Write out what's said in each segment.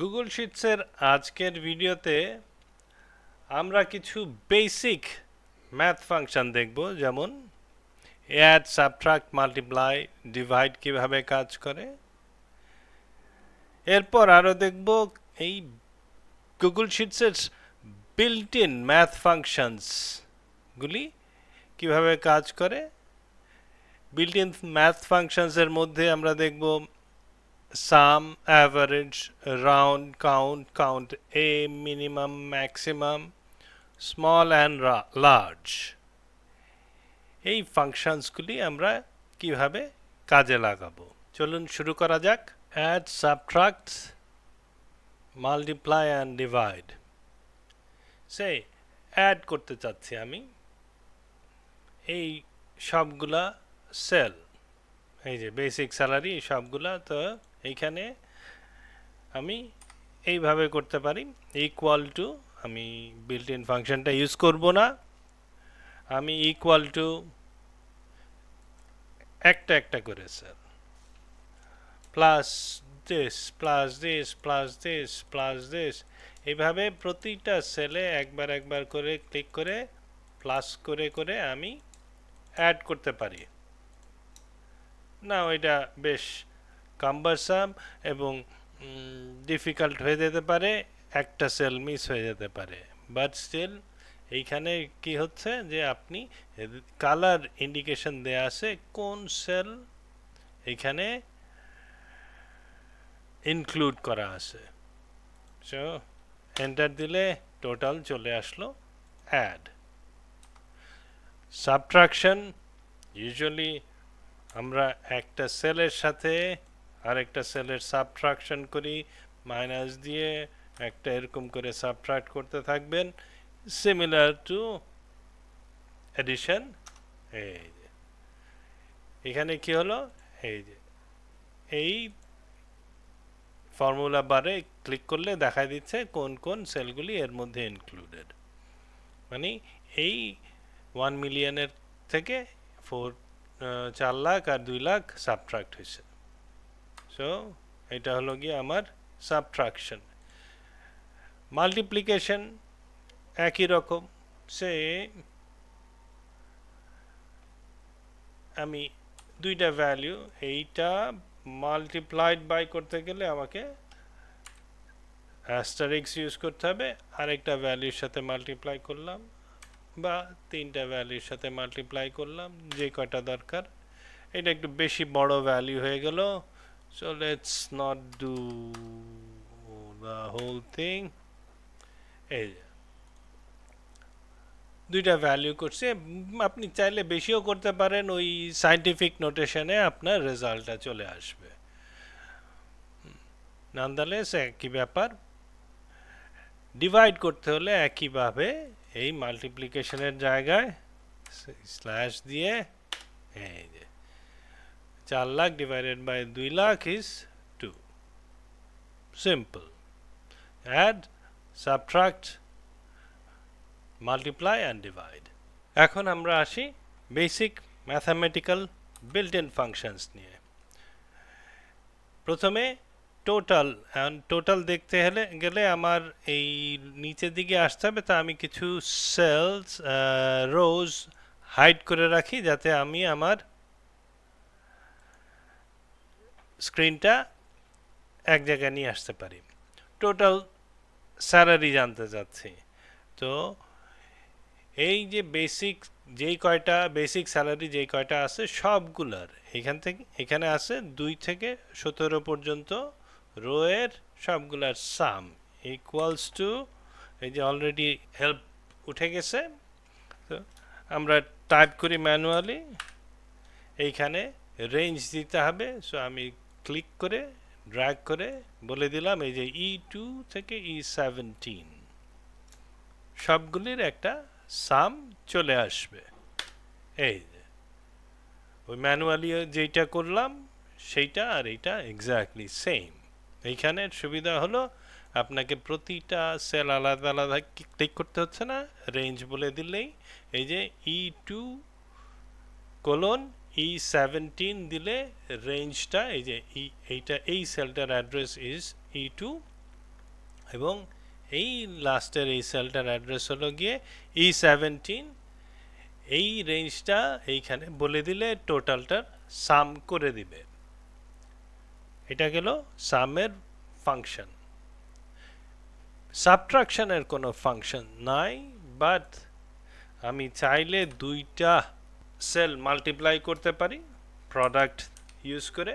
Google শিটসের আজকের ভিডিওতে আমরা কিছু বেসিক ম্যাথ ফাংশন দেখব, যেমন অ্যাড সাবট্রাক্ট মাল্টিপ্লাই ডিভাইড কীভাবে কাজ করে। এরপর আরও দেখব এই গুগল শিটসের বিল্ট ইন ম্যাথ ফাংশনসগুলি কীভাবে কাজ করে। বিল্ট ইন ম্যাথ ফাংশনসের মধ্যে আমরা দেখব sum, average, round, count, count A, minimum, maximum, small and large. এই ফাংশনসগুলি আমরা কীভাবে কাজে লাগাবো? চলুন শুরু করা যাক। Add subtract multiply and divide say add করতে চাচ্ছি আমি। এই সবগুলা সেল এই যে বেসিক স্যালারি সবগুলা তো এইখানে আমি এইভাবে করতে পারি ইকুয়াল টু আমি বিল্ট ইন ফাংশনটা ইউজ করব না। আমি ইকুয়াল টু একটা একটা করে sir plus this plus this plus this plus this এইভাবে প্রতিটা সেলে একবার একবার করে ক্লিক করে প্লাস করে করে আমি অ্যাড করতে পারি। না ওইটা বেশ কাম্বারসাম এবং ডিফিকাল্ট হয়ে যেতে পারে, একটা সেল মিস হয়ে যেতে পারে। বাট স্টিল এইখানে কি হচ্ছে যে আপনি কালার ইন্ডিকেশন দেয়া আছে কোন সেল এইখানে ইনক্লুড করা আছে। সো এন্টার দিলে টোটাল চলে আসলো অ্যাড সাবট্রাকশন ইউজুয়ালি আমরা একটা সেলের সাথে আরেকটা সেলের সাবট্রাকশন করি, মাইনাস দিয়ে একটা এরকম করে সাবট্রাক্ট করতে থাকবেন সিমিলার টু এডিশন এই যে। এখানে কি হলো? এই যে। এই ফর্মুলা বারে ক্লিক করলে দেখা দিচ্ছে কোন কোন সেলগুলি এর মধ্যে ইনক্লুডেড মানে এই ওয়ান মিলিয়নের থেকে ফোর চার লাখ আর দুই লাখ সাবট্রাক্ট হয়েছে। সো এটা হলো গিয়ে আমার সাবট্রাকশন মাল্টিপ্লিকেশন একই রকম সে আমি দুইটা ভ্যালু এইটা মাল্টিপ্লাইড বাই করতে গেলে আমাকে অ্যাস্টারিক্স ইউজ করতে হবে। আরেকটা ভ্যালুর সাথে মাল্টিপ্লাই করলাম বা তিনটা ভ্যালুর সাথে মাল্টিপ্লাই করলাম, যে কয়টা দরকার। এটা একটু বেশি বড় ভ্যালু হয়ে গেল। So let's not do the whole thing এই দুইটা ভ্যালু করছে। আপনি চাইলে বেশিও করতে পারেন। ওই সাইন্টিফিক নোটেশনে আপনার রেজাল্টটা চলে আসবে। নান্দালেস একই ব্যাপার। ডিভাইড করতে হলে একইভাবে এই মাল্টিপ্লিকেশনের জায়গায় স্ল্যাশ দিয়ে, এই যে। চার লাখ ডিভাইডেড বাই দুই lakh is too simple add subtract multiply and divide এখন আমরা আসি basic mathematical built in functions নিয়ে। প্রথমে টোটাল টোটাল দেখতে হলে, গেলে আমার এই নিচের দিকে আসতে হবে, তা আমি কিছু সেলস রোজ হাইড করে রাখি, যাতে আমি আমার স্ক্রিনটা এক জায়গায় নিয়ে আসতে পারি। টোটাল স্যালারি জানতে চাচ্ছি। তো এই যে বেসিক যেই কয়টা বেসিক স্যালারি যেই কয়টা আছে সবগুলার, এখান থেকে, এখানে আছে দুই থেকে সতেরো পর্যন্ত রোয়ের সবগুলার সাম ইকুয়ালস টু এই যে অলরেডি হেল্প উঠে গেছে, তো আমরা টাইপ করি ম্যানুয়ালি এইখানে রেঞ্জ দিতে হবে সো আমি ক্লিক করে ড্র্যাগ করে বলে দিলাম এই যে ই টু থেকে ই সেভেন্টিন সবগুলির একটা সাম চলে আসবে। এই যে, ওই ম্যানুয়ালি যেইটা করলাম, সেইটা আর এইটা এক্স্যাক্টলি সেম এইখানের সুবিধা হলো আপনাকে প্রতিটা সেল আলাদা আলাদা ক্লিক করতে হচ্ছে না। রেঞ্জ বলে দিলেই এই যে E two colon E seventeen দিলে রেঞ্জটা এই যে ই এইটা এই সেলটার অ্যাড্রেস ইজ ই টু এবং এই লাস্টের এই সেলটার অ্যাড্রেস হলো গিয়ে ই সেভেন্টিন এই রেঞ্জটা এইখানে বলে দিলে টোটালটার সাম করে দিবে। এটা গেল সামের ফাংশন সাবট্রাকশনের কোনো ফাংশন নাই বাট আমি চাইলে দুইটা সেল মাল্টিপ্লাই করতে পারি প্রোডাক্ট ইউজ করে।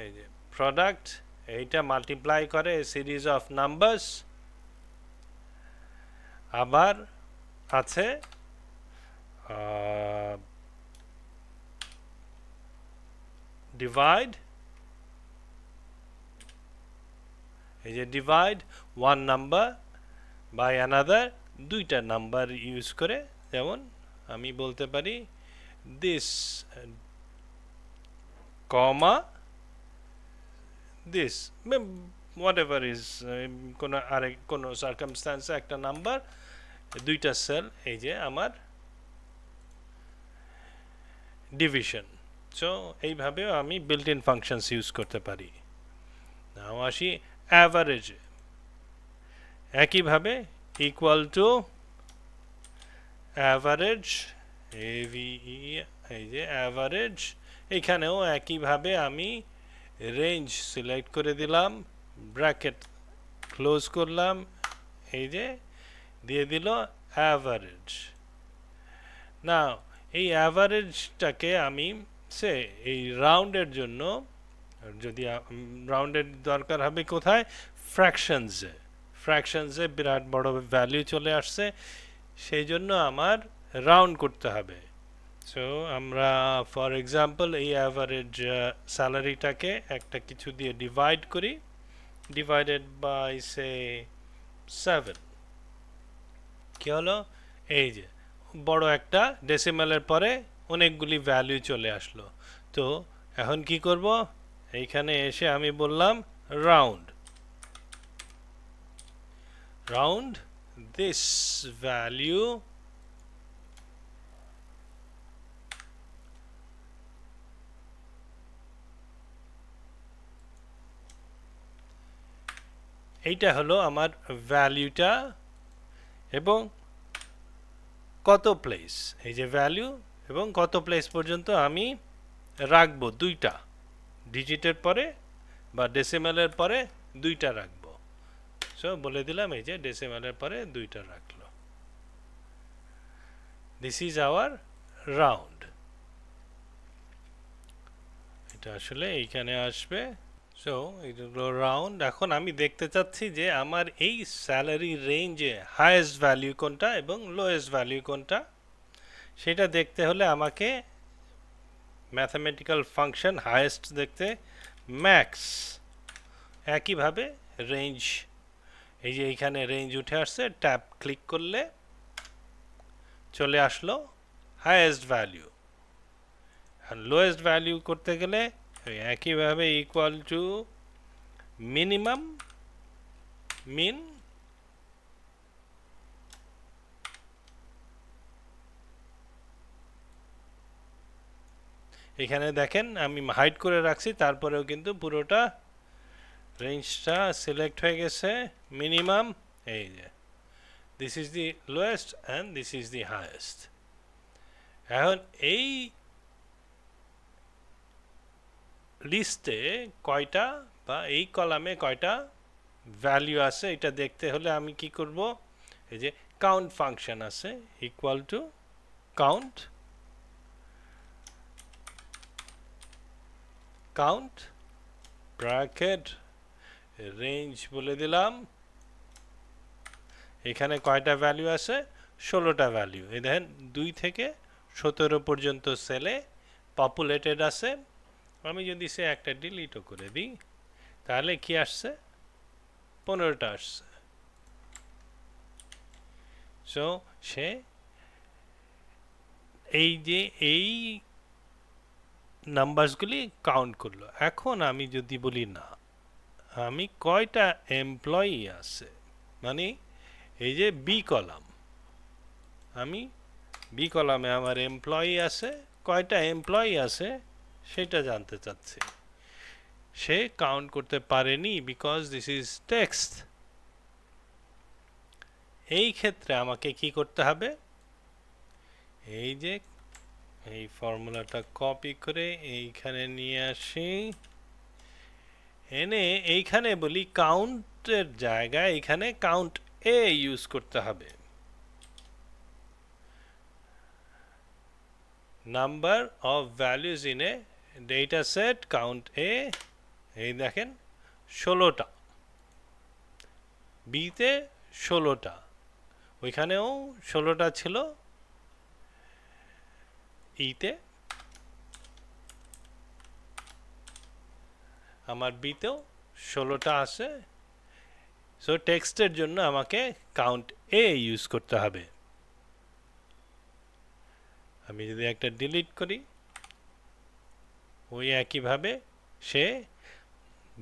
এই যে প্রোডাক্ট এইটা মাল্টিপ্লাই করে সিরিজ অফ নাম্বারস আবার আছে ডিভাইড এই যে divide one number by another দুইটা নাম্বার ইউজ করে। যেমন আমি বলতে পারি this comma this whatever is কোনো আরেক, কোনো সার্কামস্টান্সে একটা নাম্বার দুইটা সেল এই যে আমার ডিভিশন সো এইভাবেও আমি বিল্ট ইন ফাংশনস ইউজ করতে পারি। নাও আসি অ্যাভারেজে একইভাবে ইকুয়াল টু অ্যাভারেজ এভিই এই যে অ্যাভারেজ এখানেও একইভাবে আমি রেঞ্জ সিলেক্ট করে দিলাম ব্র্যাকেট ক্লোজ করলাম, এই যে দিয়ে দিল অ্যাভারেজ না এই অ্যাভারেজটাকে আমি সে এই রাউন্ডের জন্য, যদি রাউন্ডের দরকার হবে কোথায়? ফ্র্যাকশনসে ফ্র্যাকশনসে বিরাট বড় ভ্যালু চলে আসছে। সেই জন্য আমার রাউন্ড করতে হবে। সো আমরা ফর এক্সাম্পল এই অ্যাভারেজ স্যালারিটাকে একটা কিছু দিয়ে ডিভাইড করি। ডিভাইডেড বাই সে সেভেন কি হলো? এই যে, বড় একটা ডেসিমেলের পরে অনেকগুলি ভ্যালু চলে আসলো। তো, এখন কি করব? এইখানে এসে আমি বললাম রাউন্ড রাউন্ড দিস ভ্যালু এইটা হলো আমার ভ্যালুটা এবং কত প্লেস এই যে ভ্যালু এবং কত প্লেস পর্যন্ত আমি রাখব? দুইটা। ডিজিটের পরে বা ডেসিমেলের পরে দুইটা রাখব। সো বলে দিলাম, এই যে ডেসিমেলের পরে দুইটা রাখল। দিস ইজ আওয়ার রাউন্ড এটা আসলে এইখানে আসবে। সো এগুলো রাউন্ড এখন আমি দেখতে চাচ্ছি যে আমার এই স্যালারি রেঞ্জে হায়েস্ট ভ্যালু কোনটা এবং লোয়েস্ট ভ্যালু কোনটা, সেটা দেখতে হলে আমাকে ম্যাথামেটিক্যাল ফাংশন হায়েস্ট দেখতে ম্যাক্স একইভাবে রেঞ্জ এই যে এইখানে রেঞ্জ উঠে আসছে ট্যাপ ক্লিক করলে চলে আসলো হায়েস্ট ভ্যালু আর লোয়েস্ট ভ্যালু করতে গেলে একইভাবে ইকুয়াল টু মিনিমাম মিন এখানে দেখেন আমি হাইড করে রাখছি, তারপরেও কিন্তু পুরোটা রেঞ্জটা সিলেক্ট হয়ে গেছে মিনিমাম এই যে। This is the lowest and this is the highest এখন এই লিস্টে কয়টা বা এই কলামে কয়টা ভ্যালু আছে এটা দেখতে হলে আমি কি করব? এই যে কাউন্ট ফাংশন আছে equal to count count bracket range বলে দিলাম। এখানে কয়টা ভ্যালু আছে? ষোলোটা ভ্যালু এই দেখেন, দুই থেকে সতেরো পর্যন্ত সেলে পপুলেটেড আছে। আমি যদি সে একটা ডিলিটও করে দিই, তাহলে কি আসছে? পনেরোটা আসছে। সো সে এই যে এই নাম্বারসগুলি কাউন্ট করল। এখন আমি যদি বলি না আমি কয়টা এমপ্লয়ি আছে? মানে এই যে বি কলাম আমি বি কলামে আমার এমপ্লয়ি আছে, কয়টা এমপ্লয়ি আছে সেটা জানতে চাচ্ছি। সে কাউন্ট করতে পারেনি বিকজ দিস ইজ টেক্সট এই ক্ষেত্রে আমাকে কি করতে হবে? এই যে, এই ফর্মুলাটা কপি করে এইখানে নিয়ে আসি। এনে এইখানে বলি কাউন্টের জায়গায় এখানে কাউন্ট এ ইউজ করতে হবে। Number of values in a data set, count A, এই দেখেন, ষোলোটা। বিতে ষোলোটা। ওইখানেও ষোলোটা ছিল। ইতে আমার বিতেও ষোলোটা আছে সো টেক্সটের জন্য আমাকে কাউন্ট এ ইউজ করতে হবে। আমি যদি একটা ডিলিট করি, ওই একইভাবে সে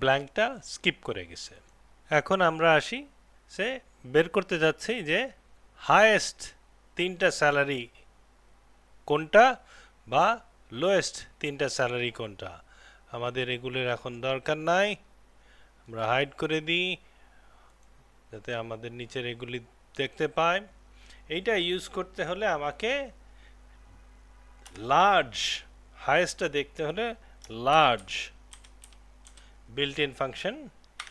ব্ল্যাঙ্কটা স্কিপ করে গেছে। এখন আমরা আসি, সে বের করতে যাচ্ছি যে হায়েস্ট তিনটা স্যালারি কোনটা বা লোয়েস্ট তিনটা স্যালারি কোনটা। আমাদের এগুলোর এখন দরকার নাই। আমরা হাইড করে দিই, যাতে আমাদের নিচের এগুলি দেখতে পাই এইটা ইউজ করতে হলে আমাকে লার্জ হায়েস্টটা দেখতে হলে large built in function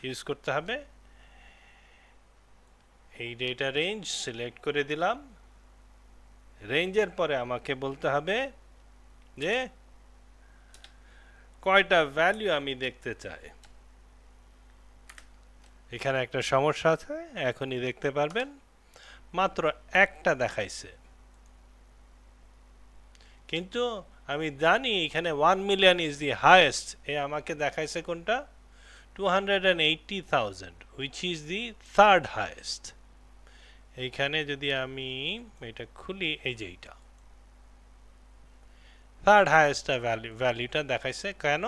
use করতে হবে। এই ডেটা রেঞ্জ সিলেক্ট করে দিলাম। রেঞ্জের পরে আমাকে বলতে হবে যে কয়টা ভ্যালু আমি দেখতে চাই? এখানে একটা সমস্যা আছে, এখনই দেখতে পারবেন। মাত্র একটা দেখাইছে। কিন্তু আমি জানি এখানে one million is the highest এ আমাকে দেখাইছে কোনটা? Two hundred and eighty thousand which is the third highest এইখানে যদি আমি এটা খুলি, এই যে এইটা। থার্ড হায়েস্ট ভ্যালু ভ্যালুটা দেখাইছে, কেন?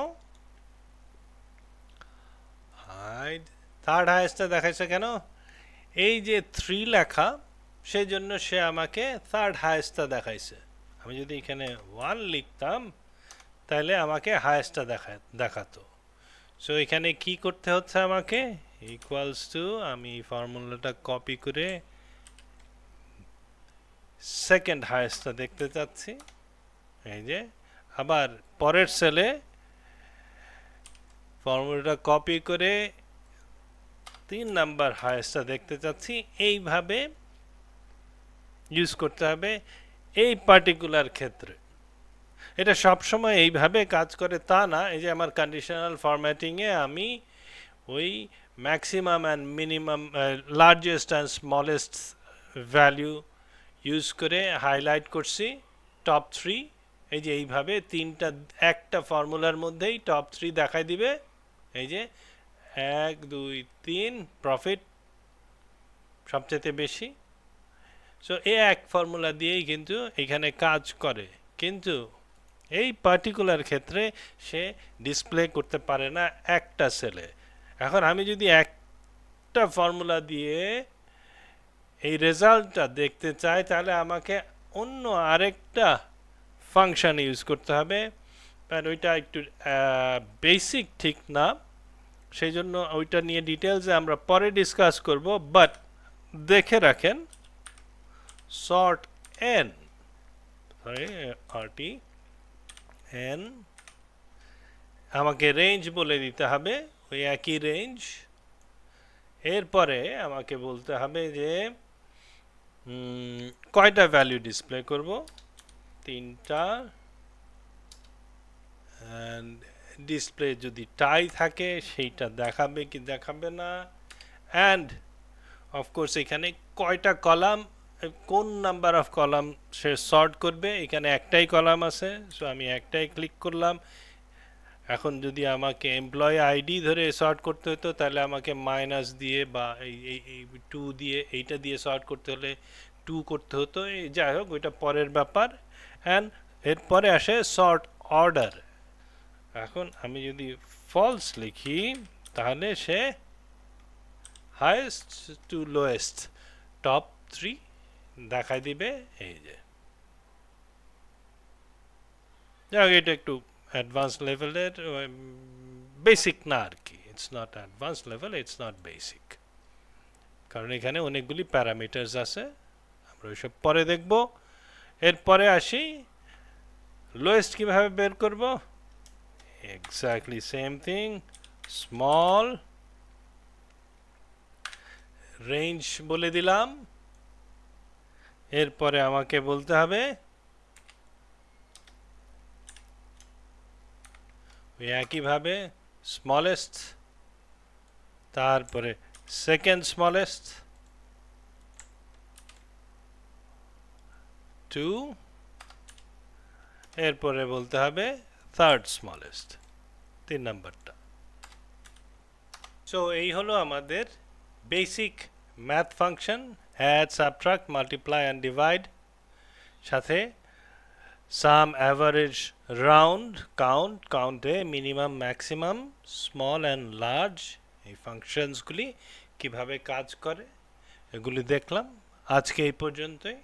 থার্ড হায়েস্টটা দেখাইছে কেন? এই যে থ্রি লেখা সেই জন্য সে আমাকে থার্ড হায়েস্টটা দেখাইছে। আমি যদি এখানে ওয়ান লিখতাম তাহলে আমাকে হায়েস্টটা দেখা, দেখাতো। সো এখানে কি করতে হচ্ছে আমাকে? ইকুয়ালস টু আমি ফর্মুলাটা কপি করে সেকেন্ড হায়েস্টটা দেখতে চাচ্ছি। এই যে, আবার পরের সেলে ফর্মুলাটা কপি করে তিন নাম্বার হায়েস্টটা দেখতে চাচ্ছি। এইভাবে ইউজ করতে হবে এই পার্টিকুলার ক্ষেত্রে। এটা সবসময় এইভাবে কাজ করে, তা না, এই যে আমার কন্ডিশনাল ফরম্যাটিংয়ে আমি ওই maximum and minimum largest and smallest value use করে হাইলাইট করছি টপ থ্রি এই যে এইভাবে তিনটা, একটা ফর্মুলার মধ্যেই টপ থ্রি দেখায় দিবে। এই যে এক, দুই, তিন প্রফিট সবচেয়ে বেশি। সো এ এক ফর্মুলা দিয়েই কিন্তু এখানে কাজ করে। কিন্তু এই পার্টিকুলার ক্ষেত্রে সে ডিসপ্লে করতে পারে না একটা সেলে এখন আমি যদি একটা ফর্মুলা দিয়ে এই রেজাল্টটা দেখতে চাই, তাহলে আমাকে অন্য আরেকটা ফাংশন ইউজ করতে হবে। আর ওইটা একটু বেসিক ঠিক না। সেই জন্য ওইটা নিয়ে ডিটেলসে আমরা পরে ডিসকাস করব। বাট দেখে রাখেন n, sorry, rt, n, আমাকে রেঞ্জ বলে দিতে হবে, ওই একই রেঞ্জ এরপরে আমাকে বলতে হবে যে কয়টা ভ্যালু ডিসপ্লে করব? তিনটা। ডিসপ্লে যদি টাই থাকে, সেইটা দেখাবে কি দেখাবে না। অ্যান্ড অফকোর্স এখানে কয়টা কলাম কোন নাম্বার অফ কলাম সে সর্ট করবে, এখানে একটাই কলাম আছে সো আমি একটাই ক্লিক করলাম। এখন যদি আমাকে এমপ্লয় আইডি ধরে সর্ট করতে হতো, তাহলে আমাকে মাইনাস দিয়ে বা এই এই টু দিয়ে, এইটা দিয়ে সর্ট করতে হলে টু করতে হতো। যাই হোক, ওইটা পরের ব্যাপার। অ্যান্ড এরপরে আসে সর্ট অর্ডার এখন আমি যদি ফলস লিখি, তাহলে সে highest to lowest top three দেখাই দিবে, এই যে। যাই হোক এটা একটু অ্যাডভান্স লেভেলের বেসিক না আর কি। It's not advance level it's not basic কারণ এখানে অনেকগুলি প্যারামিটার্স আছে। আমরা ওইসব পরে দেখব। এরপরে আসি। লোয়েস্ট কীভাবে বের করব? Exactly same thing small range বলে দিলাম। এরপরে আমাকে বলতে হবে, একইভাবে স্মলেস্ট তারপরে সেকেন্ড স্মলেস্ট টু এরপরে বলতে হবে থার্ড স্মলেস্ট তিন নাম্বারটা। সো এই হলো আমাদের basic math function add subtract multiply and divide সাথে sum average round count কাউন্টে minimum maximum small and large এই ফাংশনসগুলি কীভাবে কাজ করে, এগুলি দেখলাম। আজকে এই পর্যন্তই।